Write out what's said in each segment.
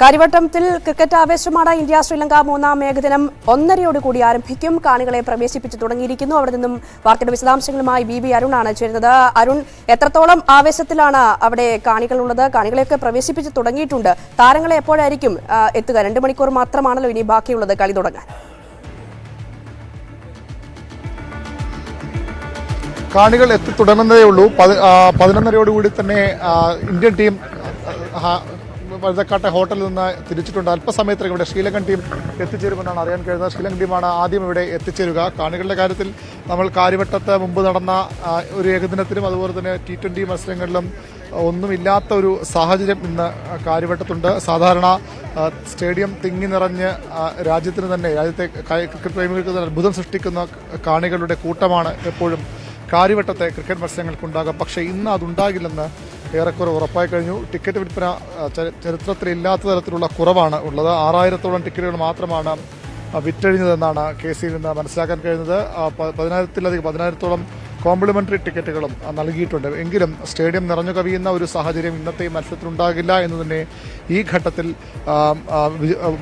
കാര്യവട്ടത്തിൽ cricket ആവേശമാണ് India Sri Lanka മൂന്നാം ഏകദിനം ഒന്നരയോടുകൂടി ആരംഭിക്കും. കാണികളെ പ്രവേശിപ്പിച്ചു തുടങ്ങിയിരിക്കുന്നു. അവിടെ നിന്നും വാർത്തയുടെ വിശദാംശങ്ങളുമായി ബി ബി അരുണാണ് ചേരുന്നത്. അരുൺ എത്രത്തോളം ആവേശത്തിലാണ് അവിടെ കാണികളുള്ളത്? കാണികളെയൊക്കെ പ്രവേശിപ്പിച്ചു തുടങ്ങിയിട്ടുണ്ട്. താരങ്ങളെ എപ്പോഴായിരിക്കും എത്തുക? രണ്ട് മണിക്കൂർ മാത്രമാണല്ലോ ഇനി ബാക്കിയുള്ളത്. കളി തുടങ്ങാൻ. കാണികൾ എത്തി തുടങ്ങുന്നതേ ഉള്ളൂ. പതിനൊന്നരയോടുകൂടി തന്നെ ഇന്ത്യൻ ടീം വഴുതക്കാട്ടെ ഹോട്ടലിൽ നിന്ന് തിരിച്ചിട്ടുണ്ട്. അല്പസമയത്തിലേക്ക് ഇവിടെ ശ്രീലങ്കൻ ടീം എത്തിച്ചേരുമെന്നാണ് അറിയാൻ കഴിയുന്നത്. ശ്രീലങ്കൻ ടീമാണ് ആദ്യം ഇവിടെ എത്തിച്ചേരുക. കാണികളുടെ കാര്യത്തിൽ നമ്മൾ കാര്യവട്ടത്ത് മുമ്പ് നടന്ന ഒരു ഏകദിനത്തിലും അതുപോലെ തന്നെ ടി ട്വന്റി മത്സരങ്ങളിലും ഒന്നുമില്ലാത്ത ഒരു സാഹചര്യം ഇന്ന് കാര്യവട്ടത്തുണ്ട്. സാധാരണ സ്റ്റേഡിയം തിങ്ങി നിറഞ്ഞ് രാജ്യത്തിന് തന്നെ രാജ്യത്തെ ക്രിക്കറ്റ് പ്രേമികൾക്ക് തന്നെ അത്ഭുതം സൃഷ്ടിക്കുന്ന കാണികളുടെ കൂട്ടമാണ് എപ്പോഴും കാര്യവട്ടത്തെ ക്രിക്കറ്റ് മത്സരങ്ങൾക്കുണ്ടാകുക. പക്ഷേ ഇന്ന് അതുണ്ടാകില്ലെന്ന് ഏറെക്കുറെ ഉറപ്പായി കഴിഞ്ഞു. ടിക്കറ്റ് വിൽപ്പന ചരിത്രത്തിൽ ഇല്ലാത്ത തരത്തിലുള്ള കുറവാണ് ഉള്ളത്. ആറായിരത്തോളം ടിക്കറ്റുകൾ മാത്രമാണ് വിറ്റഴിഞ്ഞതെന്നാണ് കെ സിയിൽ നിന്ന് മനസ്സിലാക്കാൻ കഴിയുന്നത് പതിനായിരത്തിലധികം പതിനായിരത്തോളം കോംപ്ലിമെന്ററി ടിക്കറ്റുകളും നൽകിയിട്ടുണ്ട്. എങ്കിലും സ്റ്റേഡിയം നിറഞ്ഞു കവിയുന്ന ഒരു സാഹചര്യം ഇന്നത്തെ ഈ മത്സരത്തിലുണ്ടാകില്ല എന്ന് തന്നെ ഈ ഘട്ടത്തിൽ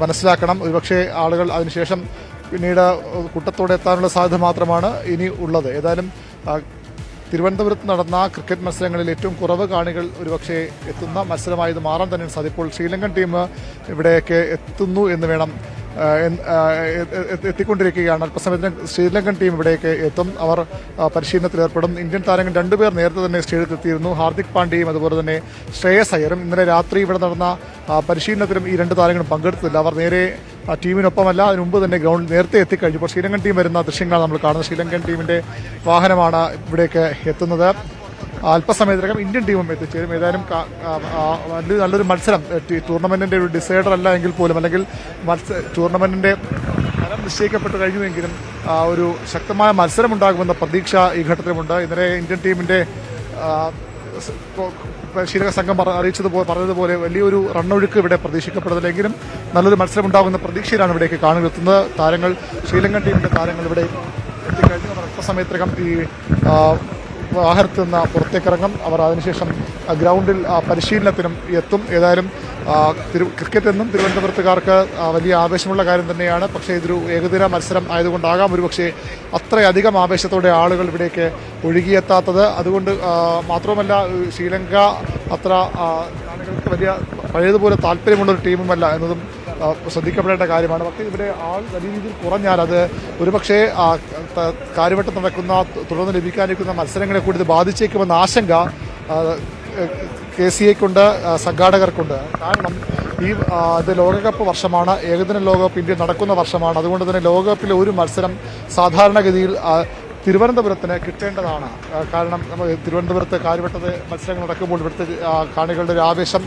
മനസ്സിലാക്കണം. ഒരുപക്ഷെ ആളുകൾ അതിനുശേഷം പിന്നീട് കുട്ടത്തോടെ എത്താനുള്ള സാധ്യത മാത്രമാണ് ഇനി ഉള്ളത്. ഏതായാലും തിരുവനന്തപുരത്ത് നടന്ന ക്രിക്കറ്റ് മത്സരങ്ങളിൽ ഏറ്റവും കുറവ് കാണികൾ ഒരുപക്ഷെ എത്തുന്ന മത്സരമായത് മാറാൻ തന്നെയാണ് സാധ്യത. ഇപ്പോൾ ശ്രീലങ്കൻ ടീം ഇവിടെയൊക്കെ എത്തുന്നു എന്ന് വേണം എത്തിക്കൊണ്ടിരിക്കുകയാണ്. അല്പസമയത്തിന് ശ്രീലങ്കൻ ടീം ഇവിടേക്ക് എത്തും. അവർ പരിശീലനത്തിൽ ഏർപ്പെടും. ഇന്ത്യൻ താരങ്ങൾ രണ്ടുപേർ നേരത്തെ തന്നെ സ്റ്റേഡിയത്തിൽ എത്തിയിരുന്നു ഹാർദിക് പാണ്ഡ്യയും അതുപോലെ തന്നെ ശ്രേയസ് അയ്യറും ഇന്നലെ രാത്രി ഇവിടെ നടന്ന പരിശീലനത്തിലും ഈ രണ്ട് താരങ്ങളും പങ്കെടുത്തില്ല. അവർ നേരെ ടീമിനൊപ്പമല്ല അതിനുമുമ്പ് തന്നെ ഗ്രൗണ്ട് നേരത്തെ എത്തിക്കഴിഞ്ഞു. ഇപ്പോൾ ശ്രീലങ്കൻ ടീം വരുന്ന ദൃശ്യങ്ങളാണ് നമ്മൾ കാണുന്നത്. ശ്രീലങ്കൻ ടീമിന്റെ വാഹനമാണ് ഇവിടേക്ക് എത്തുന്നത്. അല്പസമയത്തിനകം ഇന്ത്യൻ ടീമും എത്തിച്ചേരും. ഏതായാലും നല്ലൊരു മത്സരം. ടൂർണമെന്റിന്റെ ഒരു ഡിസൈഡർ അല്ല എങ്കിൽ പോലും അല്ലെങ്കിൽ മത്സ ടൂർണമെന്റിന്റെ ഫലം നിശ്ചയിക്കപ്പെട്ട് കഴിഞ്ഞുവെങ്കിലും ഒരു ശക്തമായ മത്സരം ഉണ്ടാകുമെന്ന പ്രതീക്ഷ ഈ ഘട്ടത്തിലുമുണ്ട്. ഇന്നലെ ഇന്ത്യൻ ടീമിന്റെ പരിശീലക സംഘം അറിയിച്ചതുപോലെ പറഞ്ഞതുപോലെ വലിയൊരു റണ്ണൊഴുക്ക് ഇവിടെ പ്രതീക്ഷിക്കപ്പെടുന്നില്ലെങ്കിലും നല്ലൊരു മത്സരം ഉണ്ടാകുന്ന പ്രതീക്ഷയിലാണ് ഇവിടേക്ക് കാണുക എത്തുന്നത് താരങ്ങൾ ശ്രീലങ്കൻ ടീമിന്റെ താരങ്ങൾ ഇവിടെ എത്തിക്കഴിഞ്ഞു. അല്പസമയത്തിനകം ഈ വാഹനത്തിൽ നിന്ന് പുറത്തേക്കിറങ്ങും. അവർ അതിനുശേഷം ഗ്രൗണ്ടിൽ പരിശീലനത്തിനും എത്തും. ഏതായാലും തിരു ക്രിക്കറ്റ് എന്നും തിരുവനന്തപുരത്തുകാർക്ക് വലിയ ആവേശമുള്ള കാര്യം തന്നെയാണ്. പക്ഷേ ഇതൊരു ഏകദിന മത്സരം ആയതുകൊണ്ടാകാം. ഒരുപക്ഷെ അത്രയധികം ആവേശത്തോടെ ആളുകൾ ഇവിടേക്ക് ഒഴുകിയെത്താത്തത്. അതുകൊണ്ട് മാത്രവുമല്ല ശ്രീലങ്ക അത്ര ആളുകൾക്ക് വലിയ പഴയതുപോലെ താല്പര്യമുള്ള ഒരു ടീമുമല്ല എന്നതും ശ്രദ്ധിക്കപ്പെടേണ്ട കാര്യമാണ്. പക്ഷേ ഇവിടെ ആൾ വലിയ രീതിയിൽ കുറഞ്ഞാൽ അത് ഒരുപക്ഷെ കാര്യവട്ടം നടക്കുന്ന തുടർന്ന് ലഭിക്കാനിരിക്കുന്ന മത്സരങ്ങളെ കൂടി ഇത് ബാധിച്ചേക്കുമെന്ന ആശങ്ക കെ സി എക്കുണ്ട് സംഘാടകർക്കുണ്ട്. കാരണം ഈ ഇത് ലോകകപ്പ് വർഷമാണ് ഏകദിന ലോകകപ്പ് ഇന്ത്യ നടക്കുന്ന വർഷമാണ്. അതുകൊണ്ട് തന്നെ ലോകകപ്പിലെ ഒരു മത്സരം സാധാരണഗതിയിൽ തിരുവനന്തപുരത്തിന് കിട്ടേണ്ടതാണ്. കാരണം നമ്മൾ തിരുവനന്തപുരത്ത് കാര്യവട്ടത്തെ മത്സരങ്ങൾ നടക്കുമ്പോൾ ഇവിടുത്തെ കാണികളുടെ ഒരു ആവേശം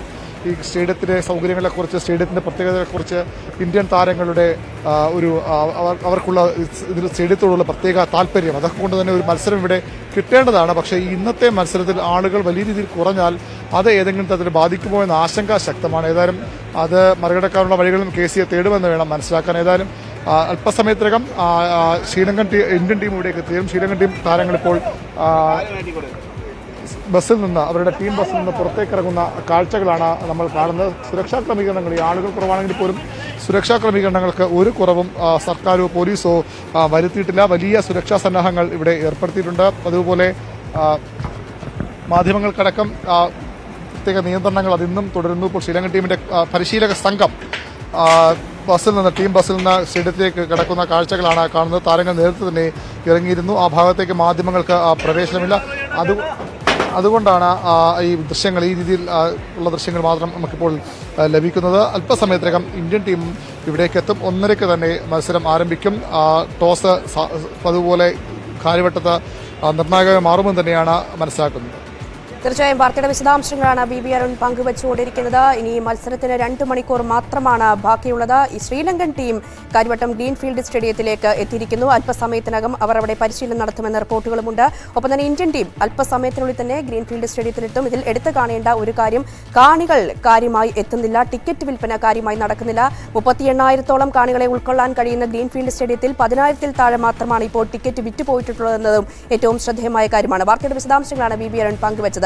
ഈ സ്റ്റേഡിയത്തിലെ സൗകര്യങ്ങളെക്കുറിച്ച് സ്റ്റേഡിയത്തിന്റെ പ്രത്യേകതകളെക്കുറിച്ച് ഇന്ത്യൻ താരങ്ങളുടെ ഒരു അവർ- അവർക്കുള്ള ഇതിൽ സ്റ്റേഡിയത്തോടുള്ള പ്രത്യേക താല്പര്യം. അതൊക്കെ കൊണ്ട് തന്നെ ഒരു മത്സരം ഇവിടെ കിട്ടേണ്ടതാണ്. പക്ഷേ ഇന്നത്തെ മത്സരത്തിൽ ആളുകൾ വലിയ രീതിയിൽ കുറഞ്ഞാൽ അത് ഏതെങ്കിലും തരത്തിൽ ബാധിക്കുമോ എന്ന ആശങ്ക ശക്തമാണ്. ഏതായാലും അത് മറികടക്കാനുള്ള വഴികളും കെ സിയെ തേടുമെന്ന് വേണം മനസ്സിലാക്കാൻ. ഏതായാലും അല്പസമയത്തിനകം ശ്രീലങ്കൻ ടീം ഇന്ത്യൻ ടീം ഇവിടേക്ക് എത്തിയും ശ്രീലങ്കൻ ടീം താരങ്ങൾ ഇപ്പോൾ ബസ്സിൽ നിന്ന് അവരുടെ ടീം ബസ്സിൽ നിന്ന് പുറത്തേക്ക് ഇറങ്ങുന്ന കാഴ്ചകളാണ് നമ്മൾ കാണുന്നത്. സുരക്ഷാ ക്രമീകരണങ്ങൾ ഈ ആളുകൾ കുറവാണെങ്കിൽ പോലും സുരക്ഷാ ക്രമീകരണങ്ങൾക്ക് ഒരു കുറവും സർക്കാരോ പോലീസോ വരുത്തിയിട്ടില്ല. വലിയ സുരക്ഷാ സന്നാഹങ്ങൾ ഇവിടെ ഏർപ്പെടുത്തിയിട്ടുണ്ട്. അതുപോലെ മാധ്യമങ്ങൾക്കടക്കം പ്രത്യേക നിയന്ത്രണങ്ങൾ അതിന്നും തുടരുന്നു. ഇപ്പോൾ ശ്രീലങ്കൻ ടീമിന്റെ പരിശീലക സംഘം ബസ്സിൽ നിന്ന് ടീം ബസ്സിൽ നിന്ന് സ്റ്റേഡിയത്തിലേക്ക് കിടക്കുന്ന കാഴ്ചകളാണ് കാണുന്നത്. താരങ്ങൾ നേരത്തെ തന്നെ ഇറങ്ങിയിരുന്നു. ആ ഭാഗത്തേക്ക് മാധ്യമങ്ങൾക്ക് പ്രവേശനമില്ല. അത് അതുകൊണ്ടാണ് ഈ ദൃശ്യങ്ങൾ ഈ രീതിയിൽ ഉള്ള ദൃശ്യങ്ങൾ മാത്രം നമുക്കിപ്പോൾ ലഭിക്കുന്നത്. അല്പസമയത്തിനകം ഇന്ത്യൻ ടീം ഇവിടേക്ക് എത്തും. ഒന്നരയ്ക്ക് തന്നെ മത്സരം ആരംഭിക്കും. ടോസ് അതുപോലെ കാര്യവട്ടത്ത് നിർണായകമായി മാറുമെന്ന് തന്നെയാണ് മനസ്സിലാക്കുന്നത്. തീർച്ചയായും വാർത്തയുടെ വിശദാംശങ്ങളാണ് ബി ബി അരുൺ പങ്കുവച്ചുകൊണ്ടിരിക്കുന്നത്. ഇനി മത്സരത്തിന് രണ്ട് മണിക്കൂർ മാത്രമാണ് ബാക്കിയുള്ളത്. ഈ ശ്രീലങ്കൻ ടീം കാര്യവട്ടം ഗ്രീൻഫീൽഡ് സ്റ്റേഡിയത്തിലേക്ക് എത്തിയിരിക്കുന്നു. അല്പസമയത്തിനകം അവർ അവിടെ പരിശീലനം നടത്തുമെന്ന റിപ്പോർട്ടുകളുമുണ്ട്. ഒപ്പം തന്നെ ഇന്ത്യൻ ടീം അല്പസമയത്തിനുള്ളിൽ തന്നെ ഗ്രീൻഫീൽഡ് സ്റ്റേഡിയത്തിലെത്തും. ഇതിൽ എടുത്തു കാണേണ്ട ഒരു കാര്യം കാണികൾ കാര്യമായി എത്തുന്നില്ല. ടിക്കറ്റ് വിൽപ്പന കാര്യമായി നടക്കുന്നില്ല. മുപ്പത്തി എണ്ണായിരത്തോളം കാണികളെ ഉൾക്കൊള്ളാൻ കഴിയുന്ന ഗ്രീൻഫീൽഡ് സ്റ്റേഡിയത്തിൽ പതിനായിരത്തിൽ താഴെ മാത്രമാണ് ഇപ്പോൾ ടിക്കറ്റ് വിറ്റുപോയിട്ടുള്ളതെന്നതും ഏറ്റവും ശ്രദ്ധേയമായ കാര്യമാണ്. വാർത്തയുടെ വിശദാംശങ്ങളാണ് ബി ബി അരുൺ പങ്കുവച്ചത്.